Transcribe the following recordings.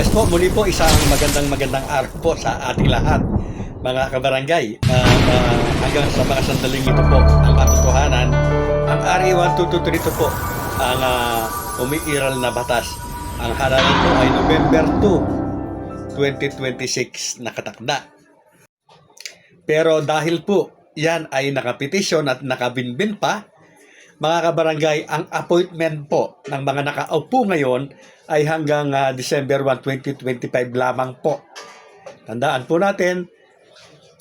Yes po, muli po isang magandang magandang araw po sa ating lahat mga kabarangay. At ah, hanggang sa mga sandaling ito po ang katotohanan, ang RA 1223 po ang ah, umiiral na batas. Ang halalan po ay November 2, 2026 nakatakda. Pero dahil po yan ay nakapetisyon at nakabinbin pa, mga kabarangay, ang appointment po ng mga nakaupo ngayon ay hanggang ah, December 1, 2025 lamang po. Tandaan po natin,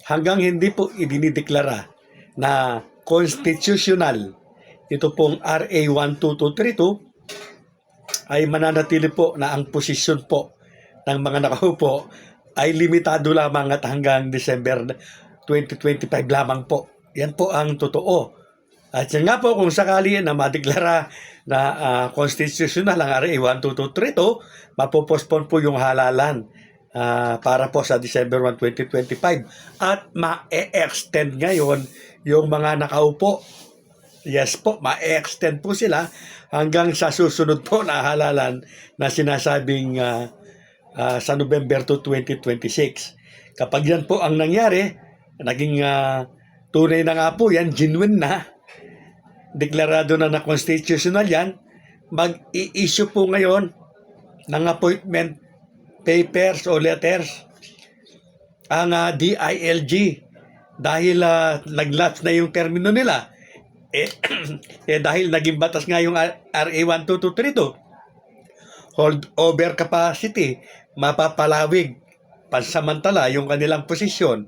hanggang hindi po idinideklara na constitutional ito pong RA 12232 ay mananatili po na ang posisyon po ng mga nakaupo ay limitado lamang at hanggang December 2025 lamang po. Yan po ang totoo. At yan nga po kung sakali na madeklara na ah, constitutional ang RA 12232, mapopospon po yung halalan ah, para po sa December 1, 2025 at ma-extend ngayon yung mga nakaupo. Yes po, ma-extend po sila hanggang sa susunod po na halalan na sinasabing ah, ah, sa November 2, 2026. Kapag yan po ang nangyari, naging ah, tunay na nga po yan, genuine na, deklarado na na constitutional yan, mag-i-issue po ngayon ng appointment papers o letters ang ah, DILG dahil uh, nag-lapse na yung termino nila. Eh, eh dahil naging batas nga yung RA 12232, hold over capacity, mapapalawig pansamantala yung kanilang posisyon.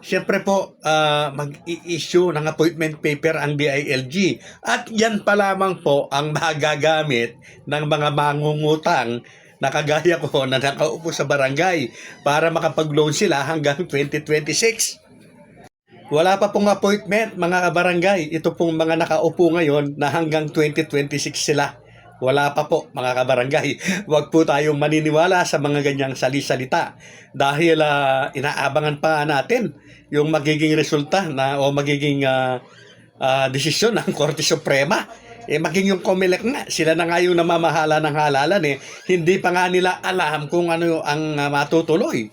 Siyempre po, ah, mag-i-issue ng appointment paper ang DILG. At yan pa lamang po ang magagamit ng mga mangungutang na kagaya ko na nakaupo sa barangay para makapag-loan sila hanggang 2026. Wala pa pong appointment mga kabarangay. Ito pong mga nakaupo ngayon na hanggang 2026 sila. Wala pa po mga kabarangay. Huwag po tayong maniniwala sa mga ganyang salisalita dahil ah, inaabangan pa natin yung magiging resulta na o magiging ah, ah, desisyon ng Korte Suprema. Eh maging yung COMELEC nga, sila na nga yung namamahala ng halalan eh. Hindi pa nga nila alam kung ano ang ah, matutuloy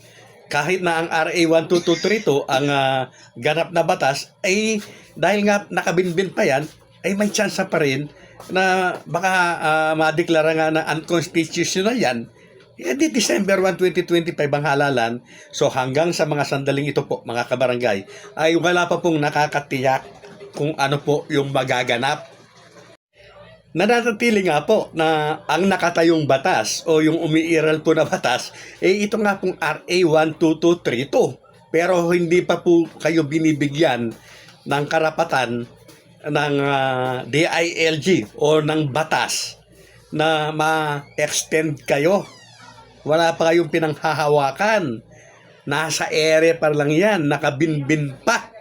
kahit na ang RA 12232 ang ah, ganap na batas ay dahil nga nakabinbin pa yan ay may chance pa rin na baka ah, madeklara nga na unconstitutional yan eh di December 1, 2025 ang halalan. So hanggang sa mga sandaling ito po, mga kabarangay, ay wala pa pong nakakatiyak kung ano po yung magaganap Nananatili nga po na ang nakatayong batas o yung umiiral po na batas, eh ito nga pong RA 12232. Pero hindi pa po kayo binibigyan ng karapatan ng ah, DILG o ng batas na ma-extend kayo. Wala pa kayong pinanghahawakan. Nasa ere pa lang yan, nakabinbin pa.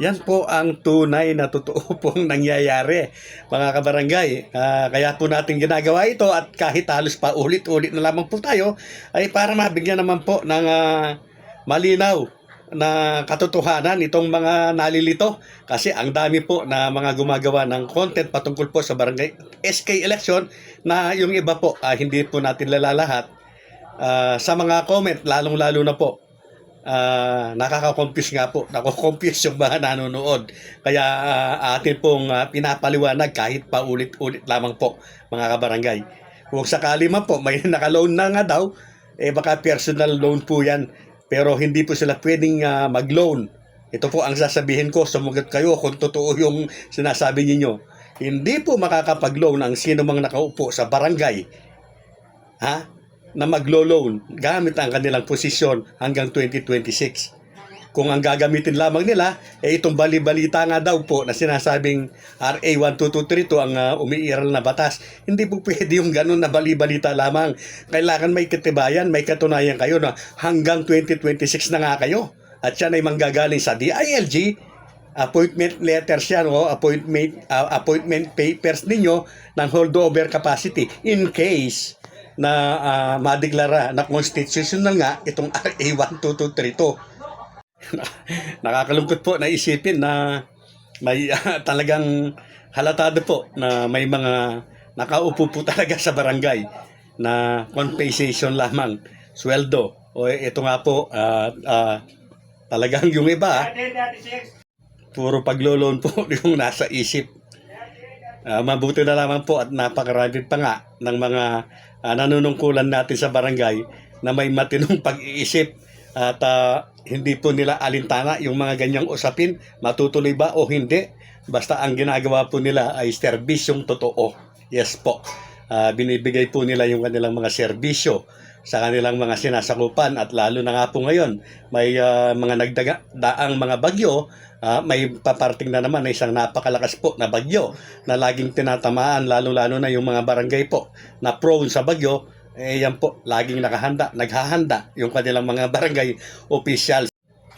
Yan po ang tunay na totoo pong nangyayari, mga kabarangay. Ah, kaya po natin ginagawa ito at kahit halos pa ulit-ulit na lamang po tayo, ay para mabigyan naman po ng ah, malinaw na katotohanan itong mga nalilito kasi ang dami po na mga gumagawa ng content patungkol po sa barangay SK election na yung iba po ah, hindi po natin lalalahat Ah, sa mga comment lalong-lalo na po ah nakaka-confuse nga po. Nako-confuse yung mga nanonood. Kaya ah, atin pong ah, pinapaliwanag kahit pa ulit-ulit lamang po mga kabarangay. Kung sakali man po may naka-loan na nga daw, eh baka personal loan po yan. Pero hindi po sila pwedeng ah, mag-loan. Ito po ang sasabihin ko, sumugot kayo kung totoo yung sinasabi ninyo. Hindi po makakapag-loan ang sino mang nakaupo sa barangay. Ha? na maglo-loan gamit ang kanilang posisyon hanggang 2026. Kung ang gagamitin lamang nila, eh itong bali-balita nga daw po na sinasabing RA 12232 ang uh, umiiral na batas. Hindi po pwede yung ganun na bali-balita lamang. Kailangan may katibayan, may katunayan kayo na hanggang 2026 na nga kayo. At yan ay manggagaling sa DILG, appointment letters yan o appointment, uh, appointment papers ninyo ng holdover capacity in case na ah, madeklara na constitutional nga itong RA 12232. Nakakalungkot po na isipin na may ah, talagang halatado po na may mga nakaupo po talaga sa barangay na compensation lamang, sweldo. O ito nga po, ah, ah, talagang yung iba, puro paglolon po yung nasa isip. Ah, mabuti na lamang po at napakarami pa nga ng mga ah, nanunungkulan natin sa barangay na may matinong pag-iisip at ah, hindi po nila alintana yung mga ganyang usapin, matutuloy ba o hindi. Basta ang ginagawa po nila ay serbisyong totoo. Yes po. Ah, binibigay po nila yung kanilang mga serbisyo sa kanilang mga sinasakupan at lalo na nga po ngayon may ah, mga nagdaga daang mga bagyo ah, may paparting na naman na isang napakalakas po na bagyo na laging tinatamaan lalo-lalo na yung mga barangay po na prone sa bagyo eh yan po laging nakahanda naghahanda yung kanilang mga barangay officials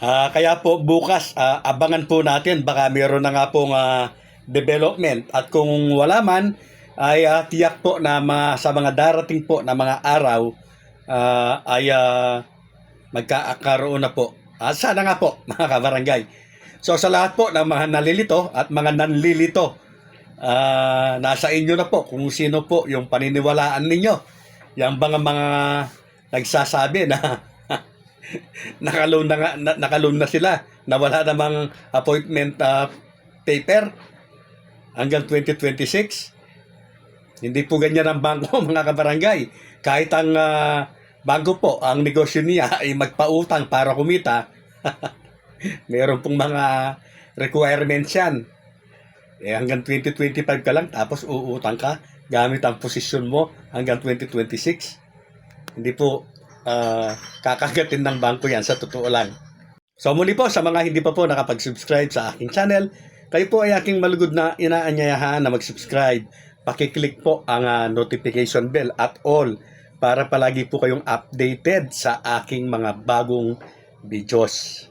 Ah, kaya po bukas ah, abangan po natin baka meron na nga pong ah, development at kung wala man ay ah, tiyak po na mga, sa mga darating po na mga araw ah, ay ah, magkakaroon na po. Ah, sana nga po mga kabarangay. So sa lahat po ng mga nalilito at mga nanlilito, ah, nasa inyo na po kung sino po yung paniniwalaan ninyo. Yang mga mga nagsasabi na nakaloan na, nga, na nakaloan na sila na wala namang appointment ah, paper hanggang 2026. Hindi po ganyan ang bangko mga kabarangay. Kahit ang ah, bangko po, ang negosyo niya ay magpautang para kumita, meron pong mga requirements yan. Eh, hanggang 2025 ka lang, tapos uutang ka gamit ang posisyon mo hanggang 2026. Hindi po ah, kakagatin ng bangko yan sa totoo lang. So muli po sa mga hindi pa po nakapag-subscribe sa aking channel, kayo po ay aking malugod na inaanyayahan na mag-subscribe. Pakiclick po ang ah, notification bell at all para palagi po kayong updated sa aking mga bagong videos.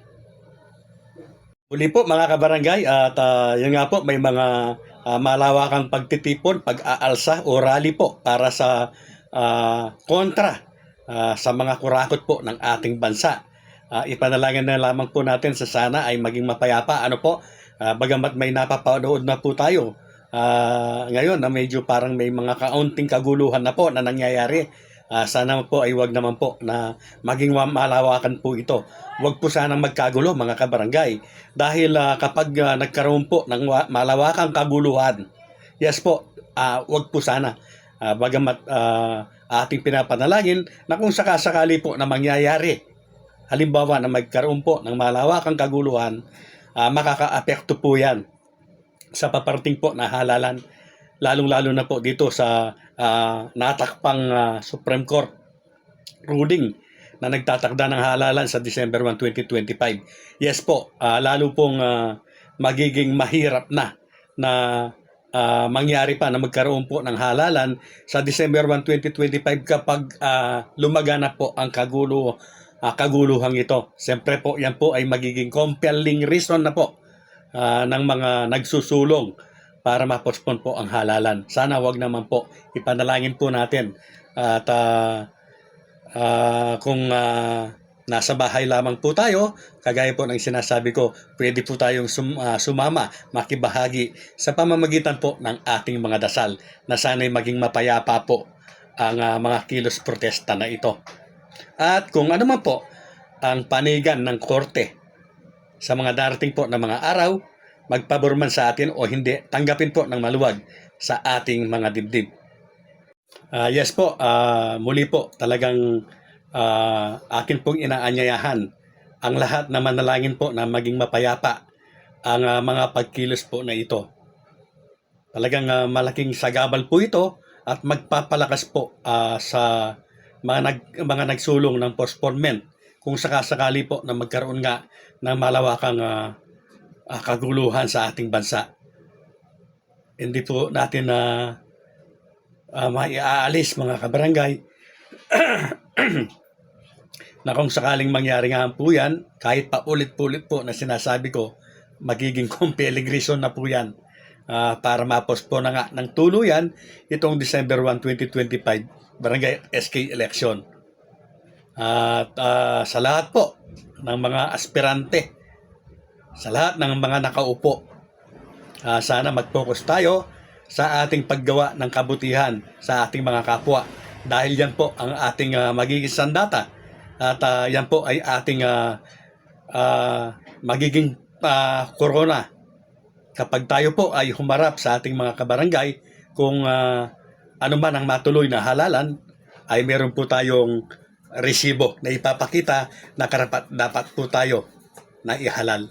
Muli po mga kabarangay at ah, yun nga po may mga ah, malawakang pagtitipon, pag-aalsa o rally po para sa ah, kontra ah, sa mga kurakot po ng ating bansa. Ah, ipanalangin na lamang po natin sa sana ay maging mapayapa. Ano po, ah, bagamat may napapanood na po tayo ah, ngayon na medyo parang may mga kaunting kaguluhan na po na nangyayari. Ah, sana po ay wag naman po na maging ma- malawakan po ito. Wag po sana magkagulo mga kabarangay. Dahil ah, kapag ah, nagkaroon po ng wa- malawakang kaguluhan, yes po, ah, wag po sana. Ah, bagamat ah, ating pinapanalangin na kung sakasakali po na mangyayari, halimbawa na magkaroon po ng malawakang kaguluhan, ah, makakaapekto po yan sa paparting po na halalan lalong-lalo na po dito sa ah, natakpang ah, Supreme Court ruling na nagtatakda ng halalan sa December 1, 2025. Yes po, ah, lalo pong ah, magiging mahirap na na ah, mangyari pa na magkaroon po ng halalan sa December 1, 2025 kapag ah, lumaganap po ang kagulo ah, kaguluhang ito. Siyempre po, yan po ay magiging compelling reason na po ah, ng mga nagsusulong para ma-postpone po ang halalan. Sana wag naman po. Ipanalangin po natin. At ah, ah, kung ah, nasa bahay lamang po tayo, kagaya po ng sinasabi ko, pwede po tayong sum- ah, sumama, makibahagi sa pamamagitan po ng ating mga dasal na sana'y maging mapayapa po ang ah, mga kilos protesta na ito. At kung ano man po ang panigan ng korte sa mga darating po na mga araw, magpabor man sa atin o hindi, tanggapin po ng maluwag sa ating mga dibdib. Ah, yes po, ah, muli po talagang ah, akin pong inaanyayahan ang lahat na manalangin po na maging mapayapa ang ah, mga pagkilos po na ito. Talagang ah, malaking sagabal po ito at magpapalakas po ah, sa mga nag, mga nagsulong ng postponement kung sakasakali po na magkaroon nga ng malawakang ah, ah, kaguluhan sa ating bansa. Hindi po natin na uh, maiaalis mga kabarangay na kung sakaling mangyari nga po yan, kahit pa ulit-ulit po na sinasabi ko, magiging compelling reason na po yan ah, para mapospo na nga ng tuluyan itong December 1, 2025 barangay SK election. At ah, sa lahat po ng mga aspirante, sa lahat ng mga nakaupo, ah, sana mag-focus tayo sa ating paggawa ng kabutihan sa ating mga kapwa. dahil yan po ang ating ah, magiging sandata at ah, yan po ay ating ah, ah, magiging ah, corona kapag tayo po ay humarap sa ating mga kabarangay kung ah, ano man ang matuloy na halalan ay meron po tayong resibo na ipapakita na karapat dapat po tayo na ihalal.